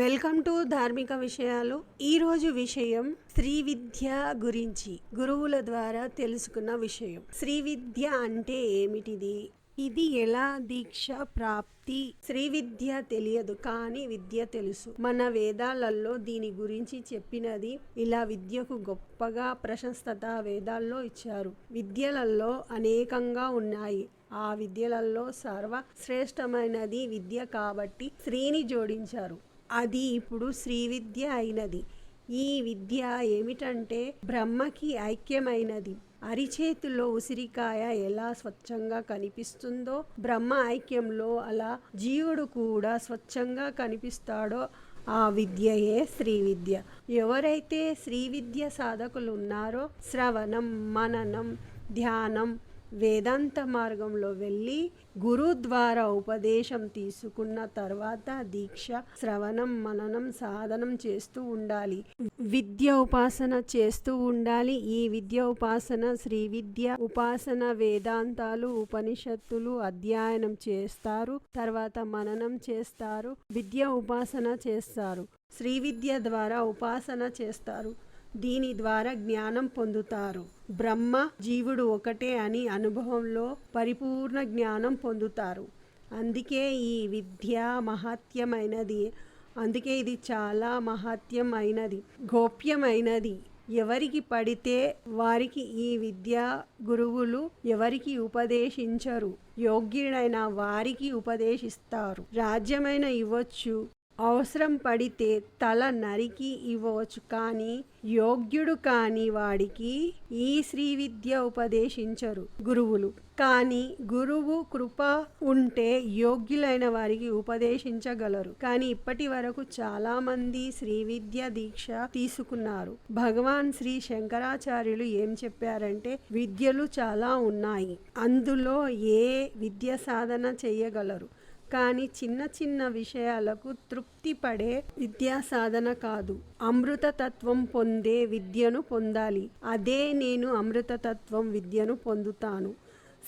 Welcome to ధార్మిక విషయాలు. ఈరోజు విషయం శ్రీ విద్య గురించి గురువుల ద్వారా తెలుసుకున్న విషయం. శ్రీ విద్య అంటే ఏమిటిది? ఇది ఎలా దీక్ష ప్రాప్తి? శ్రీ విద్య తెలియదు కానీ విద్య తెలుసు. మన వేదాలలో దీని గురించి చెప్పినది ఇలా విద్యకు గొప్పగా ప్రశస్తత వేదాల్లో ఇచ్చారు. విద్యలలో అనేకంగా ఉన్నాయి. ఆ విద్యలలో సర్వశ్రేష్టమైనది విద్య కాబట్టి శ్రీని జోడించారు. అది ఇప్పుడు శ్రీ విద్య అయినది. ఈ విద్య ఏమిటంటే బ్రహ్మకి ఐక్యమైనది. అరిచేతుల్లో ఉసిరికాయ ఎలా స్వచ్ఛంగా కనిపిస్తుందో బ్రహ్మ ఐక్యంలో అలా జీవుడు కూడా స్వచ్ఛంగా కనిపిస్తాడో ఆ విద్యయే శ్రీ విద్య ఎవరైతే శ్రీ విద్య సాధకులు ఉన్నారో శ్రవణం మననం ధ్యానం వేదాంత మార్గంలో వెళ్ళి గురు ద్వారా ఉపదేశం తీసుకున్న తర్వాత దీక్ష శ్రవణం మననం సాధనం చేస్తూ ఉండాలి. విద్య ఉపాసన చేస్తూ ఉండాలి. ఈ విద్య ఉపాసన శ్రీ విద్య ఉపాసన వేదాంతాలు ఉపనిషత్తులు అధ్యయనం చేస్తారు. తర్వాత మననం చేస్తారు. విద్య ఉపాసన చేస్తారు. శ్రీ విద్య ద్వారా ఉపాసన చేస్తారు. దీని ద్వారా జ్ఞానం పొందుతారు. బ్రహ్మ జీవుడు ఒకటే అని అనుభవంలో పరిపూర్ణ జ్ఞానం పొందుతారు. అందుకే ఈ విద్య మహత్యమైనది అందుకే ఇది చాలా మహత్యమైనది అయినది గోప్యమైనది. ఎవరికి పడితే వారికి ఈ విద్యా గురువులు ఎవరికి ఉపదేశించరు. యోగ్యుడైన వారికి ఉపదేశిస్తారు. రాజ్యమైన ఇవ్వచ్చు. అవసరం పడితే తల నరికి ఇవ్వవచ్చు కానీ యోగ్యుడు కాని వాడికి ఈ శ్రీ విద్య ఉపదేశించరు గురువులు. కానీ గురువు కృప ఉంటే యోగ్యులైన వారికి ఉపదేశించగలరు. కానీ ఇప్పటి వరకు చాలా మంది శ్రీ విద్య దీక్ష తీసుకున్నారు. భగవాన్ శ్రీ శంకరాచార్యులు ఏం చెప్పారంటే విద్యలు చాలా ఉన్నాయి. అందులో ఏ విద్య సాధన చేయగలరు? కానీ చిన్న చిన్న విషయాలకు తృప్తి పడే విద్యా సాధన కాదు. అమృతతత్వం పొందే విద్యను పొందాలి. అదే నేను అమృతతత్వం విద్యను పొందుతాను.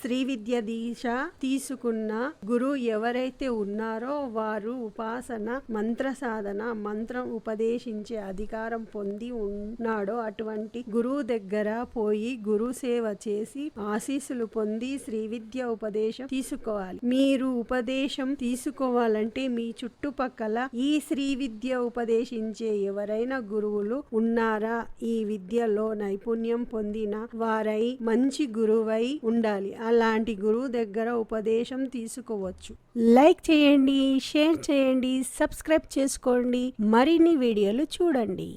శ్రీ విద్య దీక్ష తీసుకున్న గురువు ఎవరైతే ఉన్నారో వారు ఉపాసన మంత్ర సాధన మంత్రం ఉపదేశించే అధికారం పొంది ఉన్నాడో అటువంటి గురువు దగ్గర పోయి గురు సేవ చేసి ఆశీస్సులు పొంది శ్రీ విద్య ఉపదేశం తీసుకోవాలి. మీరు ఉపదేశం తీసుకోవాలంటే మీ చుట్టుపక్కల ఈ శ్రీ విద్య ఉపదేశించే ఎవరైనా గురువులు ఉన్నారా? ఈ విద్యలో నైపుణ్యం పొందిన వారై మంచి గురువై ఉండాలి. అలాంటి గురువు దగ్గర ఉపదేశం తీసుకోవచ్చు. లైక్ చేయండి షేర్ చేయండి సబ్స్క్రైబ్ చేసుకోండి. మరిన్ని వీడియోలు చూడండి.